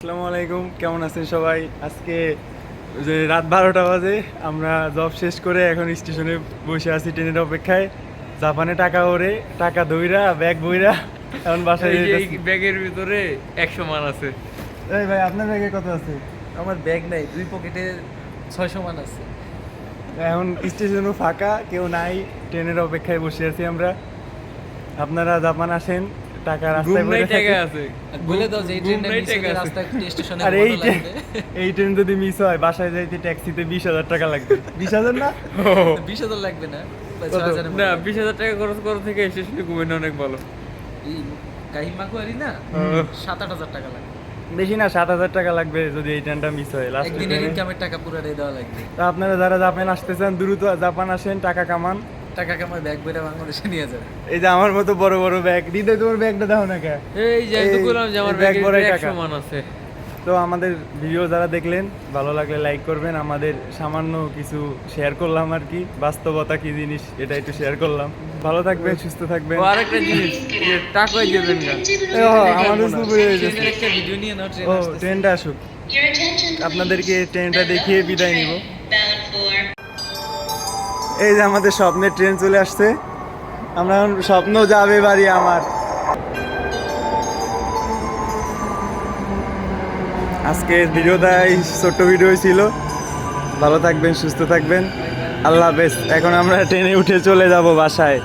আসসালামু আলাইকুম কেমন আছেন সবাই? আজকে যে রাত বারোটা বাজে আমরা জব শেষ করে এখন স্টেশনে বসে আছি ট্রেনের অপেক্ষায়। জাপানে টাকা ওরে টাকা দইরা ব্যাগ বইরা এখন বাসায়। ব্যাগের ভিতরে একশো মান আছে। এই ভাই আপনার ব্যাগে কত আছে? আমার ব্যাগ নাই দুই পকেটে ছয়শো মান আছে। এখন স্টেশনও ফাঁকা কেউ নাই ট্রেনের অপেক্ষায় বসে আছি আমরা। আপনারা জাপান আসেন টাকা রাস্তায় পড়ে থাকে। আছে। বলে দাও যে এই ট্রেনটা মিস টাকা হলে রাস্তায় স্টেশনে আর এই ট্রেন এই ট্রেন যদি মিস হয় বাসায় যাইতে ট্যাক্সিতে বিশ হাজার টাকা লাগবে। বিশ হাজার না? বিশ হাজার লাগবে না? না লাগবে। বিশ হাজার টাকা খরচ করা থেকে স্টেশনে ঘুমানো অনেক ভালো। এই কাহিমাকুয়ারি না? হুম। সাত আট হাজার টাকা লাগবে। বেশি না সাত হাজার টাকা লাগবে যদি এই ট্রেনটা মিস হয় লাস্ট একদিনের ইনকামের টাকা পুরো দেওয়া লাগবে। তো আপনারা যারা জাপান আসতে চান দ্রুত জাপান আসেন টাকা কামান। টাকা কামার ব্যাগ বইটা বাংলাদেশে নিয়ে যাবে। এই যে আমার মতো বড় বড় ব্যাগ দিতে তোমার ব্যাগটা দাও না কে? এই যে আমি তো বললাম যে আমার ব্যাগ ভিতরে টাকা। একশো মান আছে। তো আমাদের ভিডিও যারা দেখলেন ভালো লাগলে লাইক করবেন। আমাদের সামান্য কিছু শেয়ার করলাম আর কি। বাস্তবতা কি জিনিস এটা একটু শেয়ার করলাম। ভালো থাকবেন সুস্থ থাকবেন। ও আরেকটা জিনিস যে টাকাই দেবেন না। হয়ে গেছে। একটা ভিডিও নিয়ে নাও ট্রেন ট্রেনটা আসুক. আপনাদেরকে ট্রেনটা দেখিয়ে বিদায় নিব। এই যে আমাদের স্বপ্নের ট্রেন চলে আসছে। আমরা এখন স্বপ্ন যাবে বাড়ি আমার। আজকে ভিডিও ভিডিওটাই ছোট্ট ভিডিও ছিল। ভালো থাকবেন, সুস্থ থাকবেন। আল্লাহ হাফেজ। এখন আমরা ট্রেনে উঠে চলে যাব বাসায়।